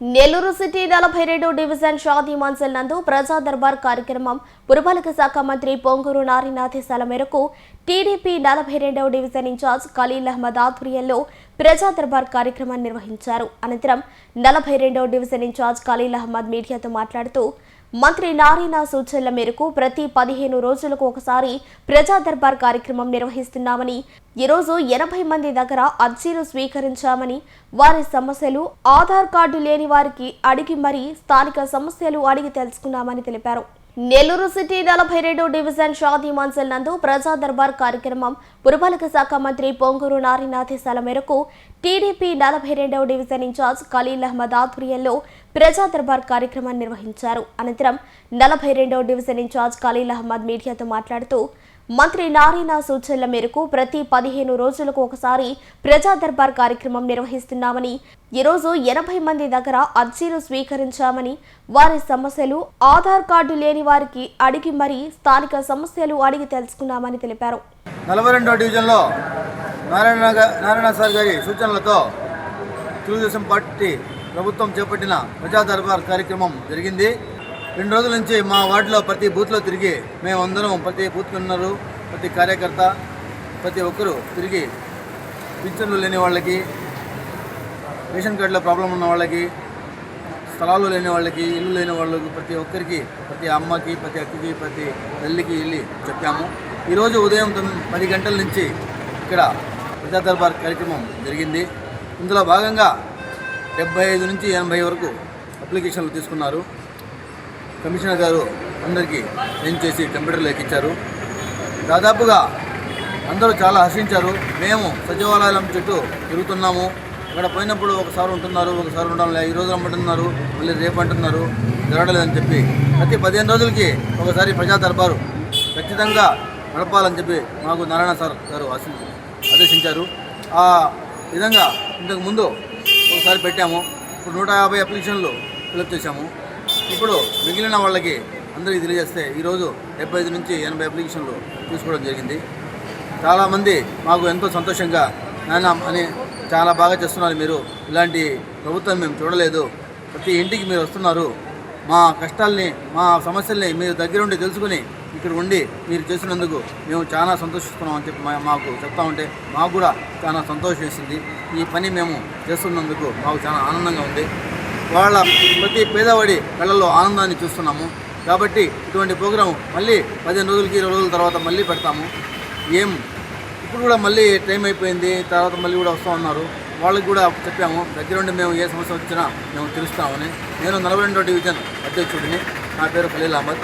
Nellore city నలభై రెండు division Shaadi మన్సల్ నందు ప్రజా దర్బార్ కార్యక్రమం పురపాలక శాఖ మంత్రి పొంగూరు నారాయణ ఆదేశాల మేరకు టీడీపీ నలభై రెండవ డివిజన్ ఇన్ఛార్జ్ ఖలీల్ అహ్మద్ ఆధ్వర్యంలో ప్రజా దర్బార్ కార్యక్రమాన్ని నిర్వహించారు. అనంతరం నలభై రెండవ డివిజన్ ఇన్ఛార్జ్ ఖలీల్ అహ్మద్ మీడియాతో మాట్లాడుతూ మంత్రి నారాయణ సూచనల మేరకు ప్రతి పదిహేను రోజులకు ఒకసారి ప్రజా దర్బార్ కార్యక్రమం నిర్వహిస్తున్నామని ఈరోజు ఎనభై మంది దగ్గర అర్జీలు స్వీకరించామని వారి సమస్యలు ఆధార్ కార్డు లేని వారికి అడిగి మరీ స్థానిక సమస్యలు అడిగి తెలుసుకున్నామని తెలిపారు. నెల్లూరు సిటీ నలభై రెండు డివిజన్ షాదీ మన్సల్ నందు ప్రజా దర్బార్ కార్యక్రమం. పురపాలక శాఖ మంత్రి పొంగూరు నారాయణ ఆదేశాల మేరకు టీడీపీ నలభై రెండవ డివిజన్ ఇన్ఛార్జ్ ఖలీల్ అహ్మద్ ఆధ్వర్యంలో ప్రజా దర్బార్ కార్యక్రమాన్ని నిర్వహించారు. అనంతరం నలభై రెండవ డివిజన్ ఇన్ఛార్జ్ ఖలీల్ అహ్మద్ మీడియాతో మాట్లాడుతూ మంత్రి నారాయణ సూచనల మేరకు ప్రతి పదిహేను రోజులకు ఒకసారి ప్రజా దర్బార్ కార్యక్రమం నిర్వహిస్తున్నామని ఈరోజు ఎనభై మంది దగ్గర అర్జీలు స్వీకరించామని వారి సమస్యలు ఆధార్ కార్డు లేని వారికి అడిగి మరీ స్థానిక సమస్యలు అడిగి తెలుసుకున్నామని తెలిపారు. నలభై రెండో డివిజన్లో నారాయణ నారాయణ సార్ గారి సూచనలతో తెలుగుదేశం పార్టీ ప్రభుత్వం చేపట్టిన ప్రజా దర్బార్ కార్యక్రమం జరిగింది. రెండు రోజుల నుంచి మా వార్డులో ప్రతి బూత్లో తిరిగి మేము అందరం ప్రతి బూత్ ఉన్నారు ప్రతి కార్యకర్త ప్రతి ఒక్కరూ తిరిగి పింఛన్లు లేని వాళ్ళకి రేషన్ కార్డులో ప్రాబ్లం ఉన్న వాళ్ళకి స్థలాలు లేని వాళ్ళకి ఇల్లు లేని వాళ్ళకి ప్రతి ఒక్కరికి ప్రతి అమ్మకి ప్రతి అక్కకి ప్రతి తల్లికి వెళ్ళి చెప్పాము. ఈరోజు ఉదయం తొమ్మిది పది గంటల నుంచి ఇక్కడ ప్రజా దర్బార్ కార్యక్రమం జరిగింది. ఇందులో భాగంగా డెబ్బై ఐదు నుంచి ఎనభై వరకు అప్లికేషన్లు తీసుకున్నారు. కమిషనర్ గారు అందరికీ సైన్ చేసి కంప్యూటర్లో ఎక్కించారు దాదాపుగా అందరూ చాలా హర్షించారు. మేము సచివాలయం చుట్టూ తిరుగుతున్నాము. అక్కడ పోయినప్పుడు ఒకసారి ఉంటున్నారు ఒకసారి ఉండడం లేదు. ఈ రోజు రమ్మంటున్నారు మళ్ళీ రేపు అంటున్నారు. జరగలేదని చెప్పి ప్రతి పదిహేను రోజులకి ఒకసారి ప్రజా దర్బారు ఖచ్చితంగా నడపాలని చెప్పి మాకు నారాయణ సార్ గారు ఆదేశించారు. ఆ విధంగా ఇంతకు ముందు ఒకసారి పెట్టాము. ఇప్పుడు నూట యాభై అప్లికేషన్లు ఫిలప్ చేశాము. ఇప్పుడు మిగిలిన వాళ్ళకి అందరికీ తెలియజేస్తే ఈరోజు డెబ్బై ఐదు నుంచి ఎనభై అప్లికేషన్లు తీసుకోవడం జరిగింది. చాలామంది మాకు ఎంతో సంతోషంగా నాన్న అని చాలా బాగా చేస్తున్నారు మీరు. ఇలాంటి ప్రభుత్వం మేము చూడలేదు. ప్రతి ఇంటికి మీరు వస్తున్నారు. మా కష్టాల్ని మా సమస్యల్ని మీరు దగ్గరుండి తెలుసుకుని ఇక్కడ ఉండి మీరు చేసినందుకు మేము చాలా సంతోషిస్తున్నాం అని చెప్పి మా- మాకు చెప్తా ఉంటే మాకు కూడా చాలా సంతోషం వేసింది. ఈ పని మేము చేస్తున్నందుకు మాకు చాలా ఆనందంగా ఉంది. వాళ్ళ ప్రతి పేదవాడి కళ్ళల్లో ఆనందాన్ని చూస్తున్నాము. కాబట్టి ఇటువంటి ప్రోగ్రాం మళ్ళీ పదిహేను రోజులకి ఇరవై రోజుల తర్వాత మళ్ళీ పెడతాము. ఏం? ఇప్పుడు కూడా మళ్ళీ టైం అయిపోయింది. తర్వాత మళ్ళీ కూడా వస్తూ ఉన్నారు వాళ్ళకి కూడా చెప్పాము దగ్గరుండి మేము ఏ సమస్య వచ్చినా మేము తెలుస్తామని. నేను నలభై రెండో డివిజన్ అధ్యక్షుడిని. నా పేరు ఖలీల్ అహ్మద్.